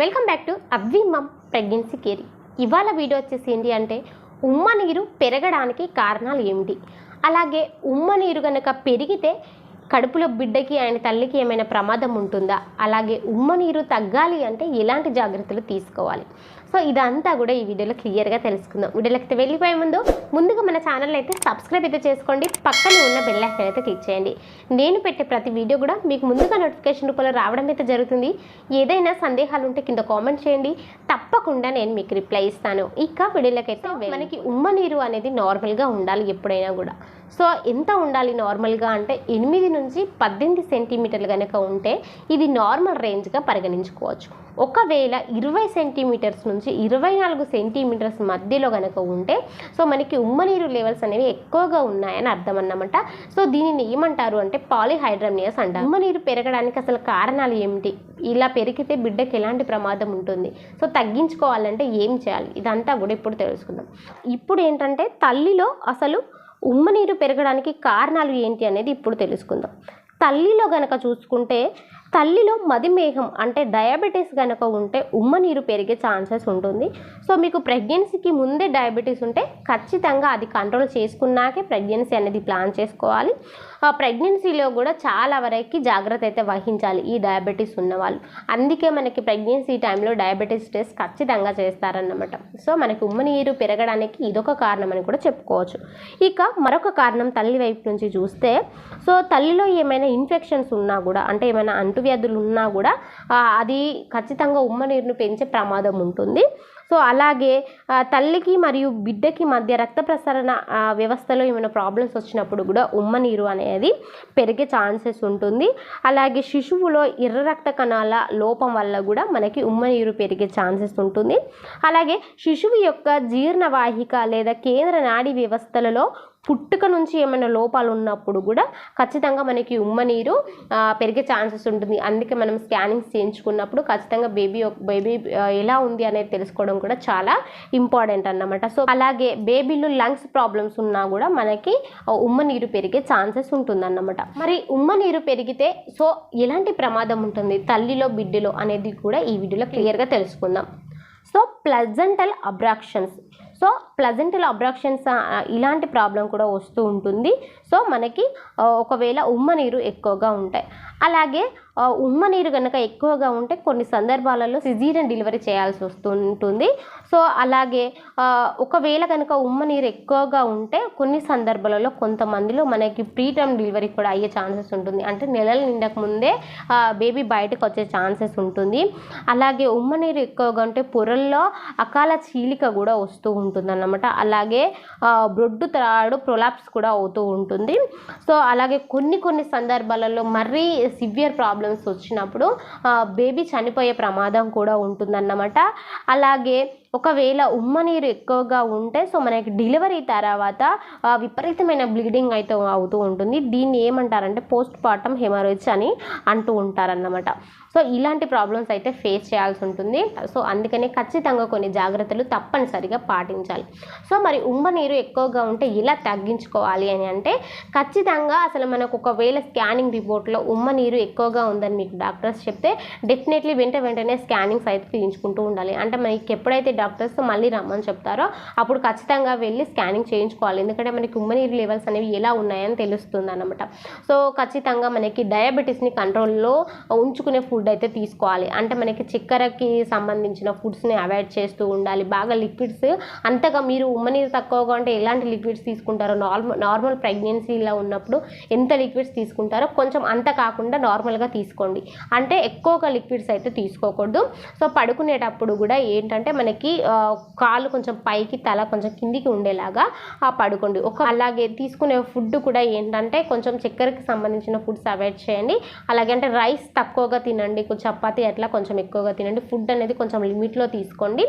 Welcome back to అవ్వి mom pregnancy care. ఇవాళ video వచ్చేసి ఏంటి అంటే ఉమ్మ నీరు పెరగడానికి కారణాలు ఏమిటి? అలాగే ఉమ్మ నీరు కనుక పెరిగితే కడుపులో బిడ్డకి ఆయన తల్లికి ఏమైనా ప్రమాదం ఉంటుందా? అలాగే ఉమ్మ నీరు తగ్గాలి అంటే ఎలాంటి జాగ్రత్తలు తీసుకోవాలి? సో ఇదంతా కూడా ఈ వీడియోలో క్లియర్గా తెలుసుకుందాం. వీడియోలోకి వెళ్ళిపోయే ముందు ముందుగా మన ఛానల్ అయితే సబ్స్క్రైబ్ అయితే చేసుకోండి. పక్కనే ఉన్న బెల్ ఐకాన్ అయితే క్లిక్ చేయండి. నేను పెట్టే ప్రతి వీడియో కూడా మీకు ముందుగా నోటిఫికేషన్ రూపంలో రావడం అయితే జరుగుతుంది. ఏదైనా సందేహాలు ఉంటే కింద కామెంట్ చేయండి. తప్పకుండా నేను మీకు రిప్లై ఇస్తాను. ఇక వీడియోలోకి అయితే మనకి ఉమ్మ నీరు అనేది నార్మల్గా ఉండాలి ఎప్పుడైనా కూడా. సో ఎంత ఉండాలి నార్మల్గా అంటే ఎనిమిది నుంచి పద్దెనిమిది సెంటీమీటర్లు కనుక ఉంటే ఇది నార్మల్ రేంజ్గా పరిగణించుకోవచ్చు. ఒకవేళ ఇరవై సెంటీమీటర్స్ నుంచి ఇరవై నాలుగు సెంటీమీటర్స్ మధ్యలో కనుక ఉంటే సో మనకి ఉమ్మనీరు లెవెల్స్ అనేవి ఎక్కువగా ఉన్నాయని అర్థం అన్నమాట సో దీనిని ఏమంటారు అంటే పాలిహైడ్రమ్నియస్ అంటారు. ఉమ్మనీరు పెరగడానికి అసలు కారణాలు ఏమిటి? ఇలా పెరిగితే బిడ్డకి ఎలాంటి ప్రమాదం ఉంటుంది? సో తగ్గించుకోవాలంటే ఏం చేయాలి? ఇదంతా కూడా ఇప్పుడు తెలుసుకుందాం. ఇప్పుడు ఏంటంటే తల్లిలో అసలు ఉమ్మనీరు పెరగడానికి కారణాలు ఏంటి అనేది ఇప్పుడు తెలుసుకుందాం. తల్లిలో గనక చూసుకుంటే తల్లిలో మధుమేహం అంటే డయాబెటీస్ కనుక ఉంటే ఉమ్మ నీరు పెరిగే ఛాన్సెస్ ఉంటుంది. సో మీకు ప్రెగ్నెన్సీకి ముందే డయాబెటీస్ ఉంటే ఖచ్చితంగా అది కంట్రోల్ చేసుకున్నాకే ప్రెగ్నెన్సీ అనేది ప్లాన్ చేసుకోవాలి. ఆ ప్రెగ్నెన్సీలో కూడా చాలా వరకు జాగ్రత్త అయితే వహించాలి ఈ డయాబెటీస్ ఉన్నవాళ్ళు. అందుకే మనకి ప్రెగ్నెన్సీ టైంలో డయాబెటీస్ టెస్ట్ ఖచ్చితంగా చేస్తారన్నమాట. సో మనకి ఉమ్మ నీరు పెరగడానికి ఇదొక కారణం అని కూడా చెప్పుకోవచ్చు. ఇక మరొక కారణం తల్లి వైపు నుంచి చూస్తే సో తల్లిలో ఏమైనా ఇన్ఫెక్షన్స్ ఉన్నా కూడా అంటే ఏమైనా అంటువ్యాధులు ఉన్నా కూడా అది ఖచ్చితంగా ఉమ్మ నీరును పెంచే ప్రమాదం ఉంటుంది. సో అలాగే తల్లికి మరియు బిడ్డకి మధ్య రక్త ప్రసరణ వ్యవస్థలో ఏమైనా ప్రాబ్లమ్స్ వచ్చినప్పుడు కూడా ఉమ్మ నీరు అనేది పెరిగే ఛాన్సెస్ ఉంటుంది. అలాగే శిశువులో ఎర్ర రక్త కణాల లోపం వల్ల కూడా మనకి ఉమ్మ నీరు పెరిగే ఛాన్సెస్ ఉంటుంది. అలాగే శిశువు యొక్క జీర్ణవాహిక లేదా కేంద్ర నాడీ వ్యవస్థలలో పుట్టుక నుంచి ఏమైనా లోపాలు ఉన్నప్పుడు కూడా ఖచ్చితంగా మనకి ఉమ్మ నీరు పెరిగే ఛాన్సెస్ ఉంటుంది. అందుకే మనం స్కానింగ్స్ చేయించుకున్నప్పుడు ఖచ్చితంగా బేబీ బేబీ ఎలా ఉంది అనేది తెలుసుకోవడం కూడా చాలా ఇంపార్టెంట్ అన్నమాట. సో అలాగే బేబీలో లంగ్స్ ప్రాబ్లమ్స్ ఉన్నా కూడా మనకి ఉమ్మ నీరు పెరిగే ఛాన్సెస్ ఉంటుందన్నమాట. మరి ఉమ్మ నీరు పెరిగితే సో ఎలాంటి ప్రమాదం ఉంటుంది? తల్లిలో బిడ్డలో అనేది కూడా ఈ వీడియోలో క్లియర్గా తెలుసుకుందాం. So placental abruptions. So placental abruptions ఇలాంటి ప్రాబ్లం కూడా వస్తూ ఉంటుంది. సో మనకి ఒకవేళ ఉమ్మ నీరు ఎక్కువగా ఉంటాయి. అలాగే ఉమ్మ నీరు కనుక ఎక్కువగా ఉంటే కొన్ని సందర్భాలలో సిజీరియన్ డెలివరీ చేయాల్సి వస్తూ ఉంటుంది సో అలాగే ఒకవేళ కనుక ఉమ్మ నీరు ఎక్కువగా ఉంటే కొన్ని సందర్భాలలో కొంతమందిలో మనకి ప్రీటర్మ్ డెలివరీ కూడా అయ్యే ఛాన్సెస్ ఉంటుంది. అంటే నెలలు నిండక ముందే బేబీ బయటకు వచ్చే ఛాన్సెస్ ఉంటుంది. అలాగే ఉమ్మ నీరు ఎక్కువగా ఉంటే పొరల్లో అకాల చీలిక కూడా వస్తూ ఉంటుంది అన్నమాట. అలాగే ఆ, బ్రొడ్డు త్రాడు ప్రొలాప్స్ కూడా అవుతూ ఉంటుంది. సో అలాగే కొన్ని కొన్ని సందర్భాలలో మరీ సివియర్ ప్రాబ్లమ్స్ వచ్చినప్పుడు బేబీ చనిపోయే ప్రమాదం కూడా ఉంటుందన్నమాట. అలాగే ఒకవేళ ఉమ్మ నీరు ఎక్కువగా ఉంటే సో మనకి డెలివరీ తర్వాత విపరీతమైన బ్లీడింగ్ అయితే అవుతూ ఉంటుంది. దీన్ని ఏమంటారంటే పోస్ట్ పార్టం హెమరేజ్ అని అంటూ ఉంటారన్నమాట. సో ఇలాంటి ప్రాబ్లమ్స్ అయితే ఫేస్ చేయాల్సి ఉంటుంది. సో అందుకనే ఖచ్చితంగా కొన్ని జాగ్రత్తలు తప్పనిసరిగా పాటించాలి. సో మరి ఉమ్మ నీరు ఎక్కువగా ఉంటే ఎలా తగ్గించుకోవాలి అని అంటే ఖచ్చితంగా అసలు మనకు ఒకవేళ స్కానింగ్ రిపోర్ట్లో ఉమ్మ నీరు ఎక్కువగా ఉందని మీకు డాక్టర్స్ చెప్తే డెఫినెట్లీ వెంట వెంటనే స్కానింగ్స్ అయితే తీయించుకుంటూ ఉండాలి. అంటే మనకి ఎప్పుడైతే డాక్టర్స్ మళ్ళీ రమ్మని చెప్తారో అప్పుడు ఖచ్చితంగా వెళ్ళి స్కానింగ్ చేయించుకోవాలి. ఎందుకంటే మనకి ఉమ్మనీరు లెవెల్స్ అనేవి ఎలా ఉన్నాయని తెలుస్తుంది అనమాట సో ఖచ్చితంగా మనకి డయాబెటీస్ని కంట్రోల్లో ఉంచుకునే ఫుడ్ అయితే తీసుకోవాలి. అంటే మనకి చక్కెరకి సంబంధించిన ఫుడ్స్ని అవాయిడ్ చేస్తూ ఉండాలి. బాగా లిక్విడ్స్ అంతగా మీరు ఉమ్మనీరు తక్కువగా ఉంటే ఎలాంటి లిక్విడ్స్ తీసుకుంటారో నార్మల్ నార్మల్ ప్రెగ్నెన్సీలో ఉన్నప్పుడు ఎంత లిక్విడ్స్ తీసుకుంటారో కొంచెం అంత కాకుండా నార్మల్గా తీసుకోండి. అంటే ఎక్కువగా లిక్విడ్స్ అయితే తీసుకోకూడదు. సో పడుకునేటప్పుడు కూడా ఏంటంటే మనకి ఆ, కాలు కొంచెం పైకి తల కొంచెం కిందికి ఉండేలాగా ఆ, పడుకోండి. ఒక అలాగే తీసుకునే ఫుడ్ కూడా ఏంటంటే కొంచెం చక్కెరకి సంబంధించిన ఫుడ్స్ అవాయిడ్ చేయండి. అలాగే అంటే రైస్ తక్కువగా తినండి. కొంచెం చపాతి అట్లా కొంచెం ఎక్కువగా తినండి. ఫుడ్ అనేది కొంచెం లిమిట్లో తీసుకోండి.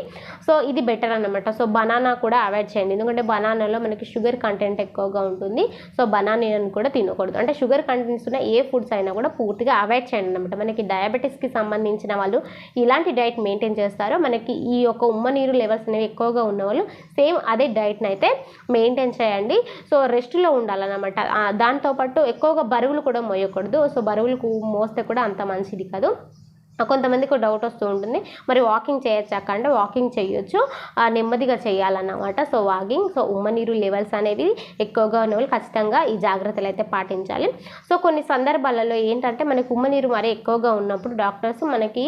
సో ఇది బెటర్ అన్నమాట. సో బనానా కూడా అవాయిడ్ చేయండి. ఎందుకంటే బనానాలో మనకి షుగర్ కంటెంట్ ఎక్కువగా ఉంటుంది. సో బనానాని కూడా తినకూడదు. అంటే షుగర్ కంటెంట్స్ ఉన్న ఏ ఫుడ్స్ అయినా కూడా పూర్తిగా అవాయిడ్ చేయండి అనమాట మనకి డయాబెటీస్కి సంబంధించిన వాళ్ళు ఇలాంటి డైట్ మెయింటైన్ చేస్తారో మనకి ఈ యొక్క ఉమ్మ నీరు లెవెల్స్ అనేవి ఎక్కువగా ఉన్నవాళ్ళు సేమ్ అదే డైట్ని అయితే మెయింటైన్ చేయండి. సో రెస్ట్లో ఉండాలన్నమాట. దాంతోపాటు ఎక్కువగా బరువులు కూడా మోయకూడదు. సో బరువులు మోస్తే కూడా అంత మంచిది కాదు. కొంతమందికి డౌట్ వస్తూ ఉంటుంది. మరి వాకింగ్ చేయొచ్చాక అంటే వాకింగ్ చేయొచ్చు. నెమ్మదిగా చేయాలన్నమాట. సో వాకింగ్ సో ఉమ్మనీరు లెవెల్స్ అనేవి ఎక్కువగా ఉన్న వాళ్ళు ఖచ్చితంగా ఈ జాగ్రత్తలు అయితే పాటించాలి. సో కొన్ని సందర్భాలలో ఏంటంటే మనకి ఉమ్మనీరు మరీ ఎక్కువగా ఉన్నప్పుడు డాక్టర్స్ మనకి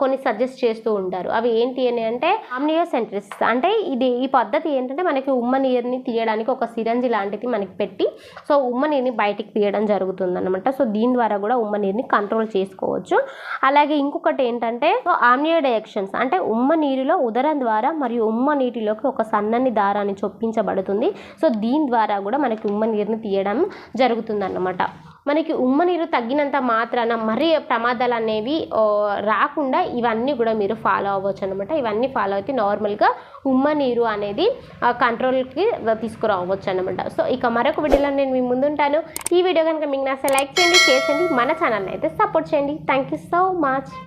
కొన్ని సజెస్ట్ చేస్తూ ఉంటారు. అవి ఏంటి అని అంటే ఆమ్నియోసెంట్రిస్ అంటే ఇది ఈ పద్ధతి ఏంటంటే మనకి ఉమ్మనీరుని తీయడానికి ఒక సిరంజి లాంటిది మనకి పెట్టి సో ఉమ్మనీరుని బయటికి తీయడం జరుగుతుంది అనమాట సో దీని ద్వారా కూడా ఉమ్మనీరుని కంట్రోల్ చేసుకోవచ్చు. అలాగే ఇంకొకటి ఏంటంటే సో ఆమ్నియోడయాక్షన్స్ అంటే ఉమ్మ నీరులో ఉదరం ద్వారా మరియు ఉమ్మ నీటిలోకి ఒక సన్నని దారాన్ని చొప్పించబడుతుంది. సో దీని ద్వారా కూడా మనకి ఉమ్మ నీరుని తీయడం జరుగుతుంది అన్నమాట మనకి ఉమ్మ నీరు తగ్గినంత మాత్రాన మరీ ప్రమాదాలు అనేవి రాకుండా ఇవన్నీ కూడా మీరు ఫాలో అవ్వచ్చు అనమాట ఇవన్నీ ఫాలో అయితే నార్మల్గా ఉమ్మ నీరు అనేది కంట్రోల్కి తీసుకురావచ్చు అనమాట సో ఇక మరొక వీడియోలో నేను మీ ముందుంటాను. ఈ వీడియో కనుక మీకు నచ్చితే లైక్ చేయండి షేర్ చేయండి మన ఛానల్ని అయితే సపోర్ట్ చేయండి. Thank you so much